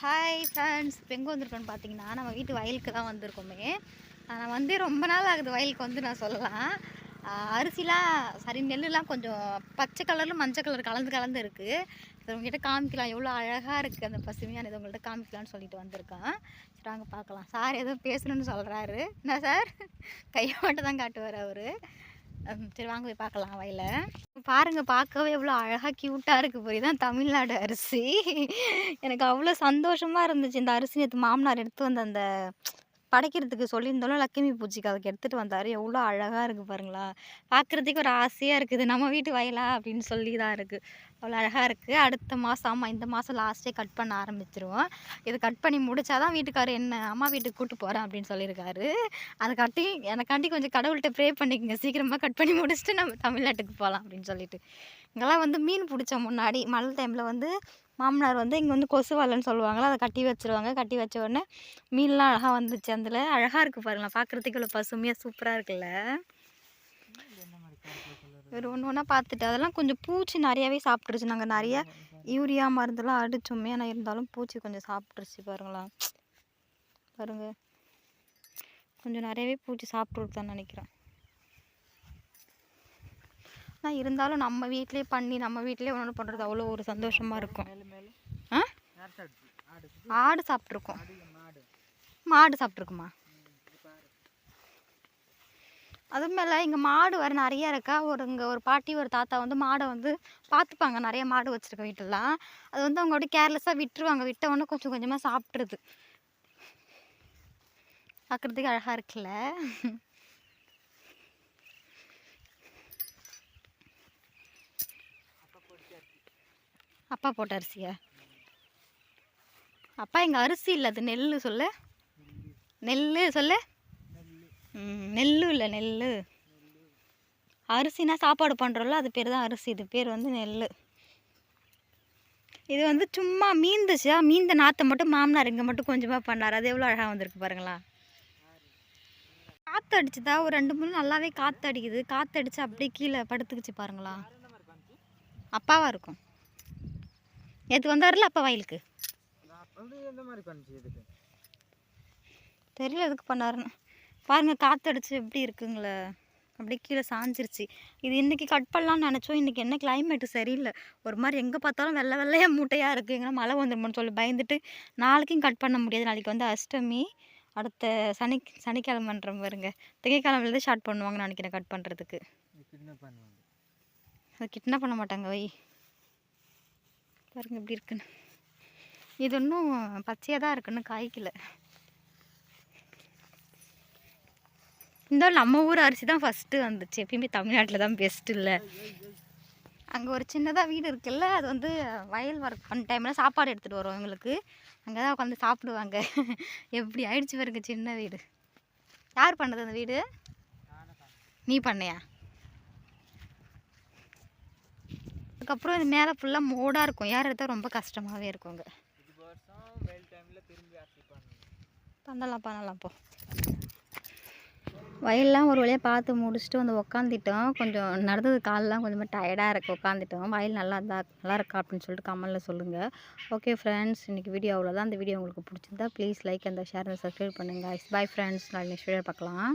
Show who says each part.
Speaker 1: Hi friends இப்போ எங்கே வந்திருக்கோன்னு பார்த்தீங்கன்னா நம்ம வீட்டு வயலுக்கு தான் வந்திருக்கோமே. நான் வந்து ரொம்ப நாள் ஆகுது வயலுக்கு வந்து நான் சொல்லலாம். அரிசிலாம் சரி நெல்லுலாம் கொஞ்சம் பச்சை கலரில் மஞ்சள் கலர் கலந்து கலந்து இருக்குது இது உங்ககிட்ட காமிக்கலாம். எவ்வளோ அழகாக இருக்குது அந்த பசுமையான இது உங்கள்கிட்ட காமிக்கலாம்னு சொல்லிட்டு வந்திருக்கேன். சரி வாங்க பார்க்கலாம். சார் எதுவும் பேசணும்னு சொல்கிறாரு என்ன சார்? கையை மட்டும் தான் காட்டுவார் அவர். சரி வாங்க போய் பார்க்கலாம் வயல பாருங்க பார்க்கவே எவ்வளோ அழகாக க்யூட்டாக இருக்குது போய் தான் தமிழ்நாடு அரிசி. எனக்கு அவ்வளோ சந்தோஷமாக இருந்துச்சு. இந்த அரிசி நேற்று மாமனார் எடுத்து வந்த அந்த படைக்கிறதுக்கு சொல்லியிருந்தாலும் லட்சுமி பூச்சிக்கு அதுக்கு எடுத்துகிட்டு வந்தார். எவ்வளோ அழகாக இருக்குது பாருங்களா. பார்க்குறதுக்கு ஒரு ஆசையாக இருக்குது. நம்ம வீட்டு வயலா அப்படின்னு சொல்லி தான் இருக்குது அவ்வளோ அழகாக இருக்குது அடுத்த மாதம் ஆமாம் இந்த மாதம் லாஸ்ட்டே கட் பண்ண ஆரம்பிச்சிருவோம். இது கட் பண்ணி முடிச்சாதான் வீட்டுக்காரர் என்ன அம்மா வீட்டுக்கு கூப்பிட்டு போகிறேன் அப்படின்னு சொல்லியிருக்காரு. அதை கட்டி எனக்காண்டி கொஞ்சம் கடவுள்கிட்ட ப்ரே பண்ணிக்கங்க. சீக்கிரமாக கட் பண்ணி முடிச்சுட்டு நம்ம தமிழ்நாட்டுக்கு போகலாம் அப்படின்னு சொல்லிட்டு. இங்கெல்லாம் வந்து மீன் பிடிச்சோம் முன்னாடி மழை டைமில் வந்து மாமனார் வந்து இங்கே வந்து கொசு வலைன்னு சொல்லுவாங்களா அதை கட்டி வச்சிருவாங்க. கட்டி வச்ச உடனே மீன்லாம் அழகாக வந்துச்சு அதில். அழகாக இருக்குது பாருங்களேன். பார்க்குறதுக்கு இவ்வளோ பசுமையாக சூப்பராக இருக்குல்ல. இவர் ஒன்று ஒன்றா பார்த்துட்டு அதெல்லாம் கொஞ்சம் பூச்சி நிறையாவே சாப்பிட்ருச்சு நாங்கள் நிறைய யூரியா மருந்தெல்லாம் அடிச்சோமே. ஆனால் இருந்தாலும் பூச்சி கொஞ்சம் சாப்பிட்ருச்சு பாருங்களேன் பாருங்க. கொஞ்சம் நிறையவே பூச்சி சாப்பிட்ருக்குதான்னு நினைக்கிறேன். ஆனால் இருந்தாலும் நம்ம வீட்டிலே பண்ணி நம்ம வீட்டிலே ஒன்று பண்ணுறது அவ்வளோ ஒரு சந்தோஷமாக இருக்கும். ஆ? ஆடு சாப்பிட்ருக்கோம் மாடு சாப்பிட்ருக்குமா அது மேலே இங்கே மாடு வர நிறைய இருக்கா. ஒரு இங்கே ஒரு பாட்டி ஒரு தாத்தா வந்து மாடை வந்து பார்த்துப்பாங்க நிறைய மாடு வச்சுருக்க வீட்டிலலாம். அது வந்து அவங்க அப்படியே கேர்லெஸ்ஸாக விட்டுருவாங்க. விட்ட உடனே கொஞ்சம் கொஞ்சமாக சாப்பிட்ருது பார்க்குறதுக்கு அழகாக இருக்குல்ல. அப்பா போட்ட அரிசியா? அப்பா எங்கள் அரிசி இல்லை அது நெல் சொல்லு. நெல் சொல்லு. நெல்லும் நெல் இல்லை நெல் அரிசினா சாப்பாடு பண்ணுறோம்ல அது பேர் தான் அரிசி. இது பேர் வந்து நெல் இது வந்து சும்மா மீந்துச்சா. மீந்த நாற்றை மட்டும் மாமனார் இங்கே மட்டும் கொஞ்சமாக பண்ணார். அது எவ்வளோ அழகாக வந்திருக்கு பாருங்களா. காற்று அடிச்சுதா? ஒரு ரெண்டு மூணு நல்லாவே காற்று அடிக்குது. காற்று அடித்து அப்படியே கீழே படுத்துக்கிச்சு பாருங்களா. அப்பாவாக இருக்கும். நேற்று வந்தார்ல அப்பா வயலுக்கு? தெரியல எதுக்கு பண்ணாருன்னு. பாருங்க காத்தடிச்சு எப்படி இருக்குங்களே. அப்படியே கீழே சாஞ்சிருச்சு. இது இன்னைக்கு கட் பண்ணலாம்னு நினச்சோம். இன்னைக்கு என்ன கிளைமேட்டு சரியில்லை. ஒரு மாதிரி எங்கே பார்த்தாலும் வெள்ளை வெள்ளையாக மூட்டையாக இருக்குது எங்கன்னா மழை வந்துருமோன்னு சொல்லி பயந்துட்டு நாளைக்கும் கட் பண்ண முடியாது. நாளைக்கு வந்து அஷ்டமி. அடுத்த சனி சனிக்கிழமைன்ற பாருங்க திங்கக்கிழமையிலேருந்து ஸ்டார்ட் பண்ணுவாங்கன்னு நினைக்கிறேன் கட் பண்ணுறதுக்கு அது கிட்னாப் பண்ண மாட்டாங்க வை. பாருங்க எப்படி இருக்குன்னு. இது இன்னும் பச்சையாக தான் இருக்குன்னு காய்க்கல. இருந்தாலும் நம்ம ஊர் அரிசி தான் ஃபஸ்ட்டு வந்துச்சு. எப்பயுமே தமிழ்நாட்டில் தான் பெஸ்ட்டு இல்லை. அங்கே ஒரு சின்னதாக வீடு இருக்குல்ல அது வந்து வயல் ஒர்க் பண்ண டைமில் சாப்பாடு எடுத்துகிட்டு வரும் எங்களுக்கு. அங்கே தான் உட்காந்து சாப்பிடுவாங்க. எப்படி ஆயிடுச்சு பாருங்க சின்ன வீடு. யார் பண்ணது அந்த வீடு? நீ பண்ணையா? அதுக்கப்புறம் இது மேலே ஃபுல்லாக மோடாக இருக்கும். யார் எடுத்தால் ரொம்ப கஷ்டமாகவே
Speaker 2: இருக்குங்க
Speaker 1: பண்ணலாம் பண்ணலாம் போ. வயல்லாம் ஒரு வழியாக பார்த்து முடிச்சுட்டு வந்து உக்காந்துட்டோம். கொஞ்சம் நடந்தது காலெலாம் கொஞ்சமாக டயர்டாக இருக்குது உட்காந்துட்டோம் வயல் நல்லா இருந்தா நல்லா இருக்கா அப்படின்னு சொல்லிட்டு கமெண்டில் சொல்லுங்கள் ஓகே ஃப்ரெண்ட்ஸ் இன்றைக்கி வீடியோ அவ்வளோதான் அந்த வீடியோ உங்களுக்கு பிடிச்சிருந்தா ப்ளீஸ் லைக் அந்த ஷேர் அந்த சப்ஸ்கிரைப் பண்ணுங்கள் பாய் ஃப்ரெண்ட்ஸ் நான் நெக்ஸ்ட் வீடியோ பார்க்கலாம்.